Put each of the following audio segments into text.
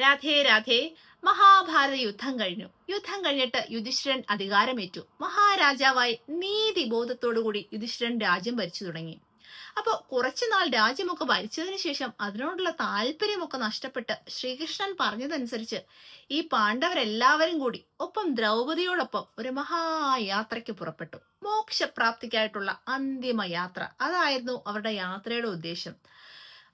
രാധേ രാധേ. മഹാഭാരത യുദ്ധം കഴിഞ്ഞു. യുദ്ധം കഴിഞ്ഞിട്ട് യുധിഷ്ഠിരൻ അധികാരമേറ്റു. മഹാരാജാവായി നീതി നീതിബോധത്തോടുകൂടി യുധിഷ്ഠിരൻ രാജ്യം ഭരിച്ചു തുടങ്ങി. അപ്പോൾ കുറച്ചുനാൾ രാജ്യമൊക്കെ ഭരിച്ചതിന് ശേഷം അതിനോടുള്ള താല്പര്യമൊക്കെ നഷ്ടപ്പെട്ട് ശ്രീകൃഷ്ണൻ പറഞ്ഞതനുസരിച്ച് ഈ പാണ്ഡവരെല്ലാവരും കൂടി ഒപ്പം ദ്രൗപതിയോടൊപ്പം ഒരു മഹായാത്രയ്ക്ക് പുറപ്പെട്ടു. മോക്ഷപ്രാപ്തിക്കായിട്ടുള്ള അന്തിമ യാത്ര. അതായിരുന്നു അവരുടെ യാത്രയുടെ ഉദ്ദേശം.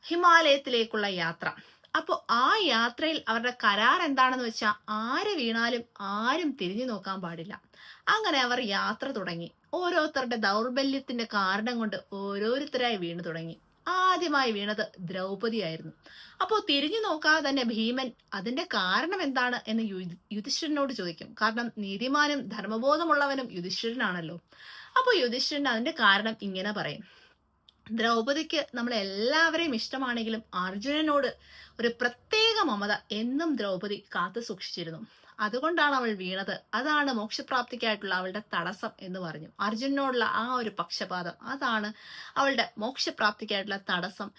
ഹിമാലയത്തിലേക്കുള്ള യാത്ര. അപ്പോൾ ആ യാത്രയിൽ അവരുടെ കരാർ എന്താണെന്ന് വെച്ചാൽ ആര് വീണാലും ആരും തിരിഞ്ഞു നോക്കാൻ പാടില്ല. അങ്ങനെ അവർ യാത്ര തുടങ്ങി. ഓരോരുത്തരുടെ ദൗർബല്യത്തിന്റെ കാരണം കൊണ്ട് ഓരോരുത്തരായി വീണു തുടങ്ങി. ആദ്യമായി വീണത് ദ്രൗപദിയായിരുന്നു അപ്പോൾ തിരിഞ്ഞു നോക്കാതെ തന്നെ ഭീമൻ അതിന്റെ കാരണം എന്താണ് എന്ന് യുധിഷ്ഠിരനോട് ചോദിക്കും. കാരണം നീതിമാനും ധർമ്മബോധമുള്ളവനും യുധിഷ്ഠിരനാണല്ലോ. അപ്പോൾ യുധിഷ്ഠിരൻ അതിന്റെ കാരണം ഇങ്ങനെ പറയും. ദ്രൗപദിക്ക് നമ്മൾ എല്ലാവരെയും ഇഷ്ടമാണെങ്കിലും അർജുനനോട് ഒരു പ്രത്യേക മമത എന്നും ദ്രൗപദി കാത്തു സൂക്ഷിച്ചിരുന്നു. അതുകൊണ്ടാണ് അവൾ വീണത്. അതാണ് മോക്ഷപ്രാപ്തിക്കായിട്ടുള്ള അവളുടെ തടസ്സം എന്ന് പറഞ്ഞു. അർജുനനോടുള്ള ആ ഒരു പക്ഷപാതം അതാണ് അവളുടെ മോക്ഷപ്രാപ്തിക്കായിട്ടുള്ള തടസ്സം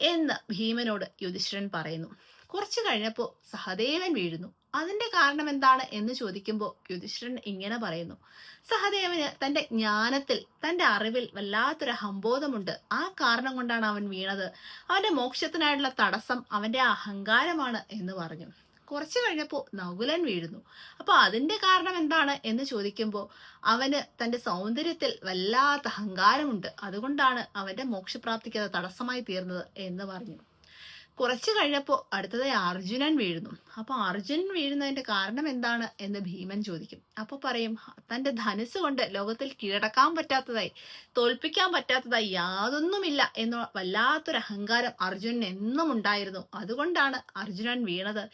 എന്ന് ഭീമനോട് യുധിഷ്ഠിരൻ പറയുന്നു. കുറച്ചു കഴിഞ്ഞപ്പോൾ സഹദേവൻ വീഴുന്നു. അതിന്റെ കാരണം എന്താണ് എന്ന് ചോദിക്കുമ്പോൾ യുധിഷ്ഠിരൻ ഇങ്ങനെ പറയുന്നു. സഹദേവന് തന്റെ ജ്ഞാനത്തിൽ തന്റെ അറിവിൽ വല്ലാത്തൊരു ഹംബോധമുണ്ട്. ആ കാരണം കൊണ്ടാണ് അവൻ വീണത്. അവന്റെ മോക്ഷത്തിനായിട്ടുള്ള തടസ്സം അവന്റെ അഹങ്കാരമാണ് എന്ന് പറഞ്ഞു. കുറച്ചു കഴിഞ്ഞപ്പോൾ നകുലൻ വീഴുന്നു. അപ്പൊ അതിന്റെ കാരണം എന്താണ് എന്ന് ചോദിക്കുമ്പോൾ അവന് തന്റെ സൗന്ദര്യത്തിൽ വല്ലാത്ത അഹങ്കാരമുണ്ട്. അതുകൊണ്ടാണ് അവന്റെ മോക്ഷപ്രാപ്തിക്ക് അത് തടസ്സമായി തീർന്നത് എന്ന് പറഞ്ഞു. കുറച്ചു കഴിഞ്ഞപ്പോൾ അടുത്തതായി അർജുനൻ വീഴുന്നു. അപ്പോൾ അർജുനൻ വീഴുന്നതിന്റെ കാരണം എന്താണ് എന്ന് ഭീമൻ ചോദിക്കും. അപ്പോൾ പറയും തന്റെ ധനുസ് കൊണ്ട് ലോകത്തിൽ കീഴടക്കാൻ പറ്റാത്തതായി തോൽപ്പിക്കാൻ പറ്റാത്തതായി യാതൊന്നുമില്ല എന്ന വല്ലാത്തൊരു അഹങ്കാരം അർജുനൻ എന്നും ഉണ്ടായിരുന്നു. അതുകൊണ്ടാണ് അർജുനൻ വീണത്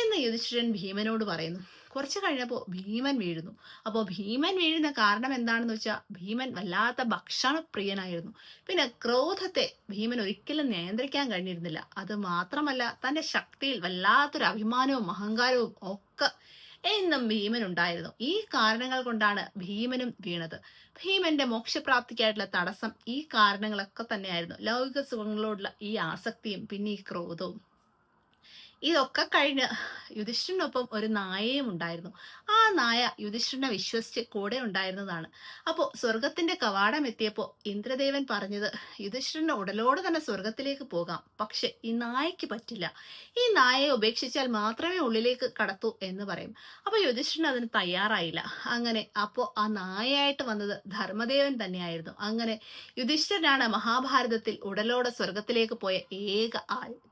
എന്ന് യുധിഷ്ഠിരൻ ഭീമനോട് പറയുന്നു. കുറച്ച് കഴിഞ്ഞപ്പോൾ ഭീമൻ വീഴുന്നു. അപ്പോൾ ഭീമൻ വീഴുന്ന കാരണം എന്താണെന്ന് വെച്ചാൽ ഭീമൻ വല്ലാത്ത ഭക്ഷണപ്രിയനായിരുന്നു. പിന്നെ ക്രോധത്തെ ഭീമൻ ഒരിക്കലും നിയന്ത്രിക്കാൻ കഴിഞ്ഞിരുന്നില്ല. അത് മാത്രമല്ല തന്റെ ശക്തിയിൽ വല്ലാത്തൊരു അഭിമാനവും അഹങ്കാരവും ഒക്കെ എന്നും ഭീമൻ ഉണ്ടായിരുന്നു ഈ കാരണങ്ങൾ കൊണ്ടാണ് ഭീമനും വീണത്. ഭീമന്റെ മോക്ഷപ്രാപ്തിക്കായിട്ടുള്ള തടസ്സം ഈ കാരണങ്ങളൊക്കെ തന്നെയായിരുന്നു. ലൗകിക സുഖങ്ങളോടുള്ള ഈ ആസക്തിയും പിന്നെ ഈ ക്രോധവും. ഇതൊക്കെ കഴിഞ്ഞ് യുധിഷ്ഠിരനൊപ്പം ഒരു നായയും ഉണ്ടായിരുന്നു. ആ നായ യുധിഷ്ഠിരനെ വിശ്വസിച്ച് കൂടെ ഉണ്ടായിരുന്നതാണ്. അപ്പോൾ സ്വർഗത്തിന്റെ കവാടം എത്തിയപ്പോൾ ഇന്ദ്രദേവൻ പറഞ്ഞത് യുധിഷ്ഠിരന് ഉടലോട് തന്നെ സ്വർഗത്തിലേക്ക് പോകാം. പക്ഷെ ഈ നായയ്ക്ക് പറ്റില്ല. ഈ നായയെ ഉപേക്ഷിച്ചാൽ മാത്രമേ ഉള്ളിലേക്ക് കടത്തൂ എന്ന് പറയും. അപ്പോൾ യുധിഷ്ഠിരൻ അതിന് തയ്യാറായില്ല. അങ്ങനെ അപ്പോൾ ആ നായയായിട്ട് വന്നത് ധർമ്മദേവൻ തന്നെയായിരുന്നു. അങ്ങനെ യുധിഷ്ഠിരനാണ് മഹാഭാരതത്തിൽ ഉടലോടെ സ്വർഗത്തിലേക്ക് പോയ ഏക ആൾ.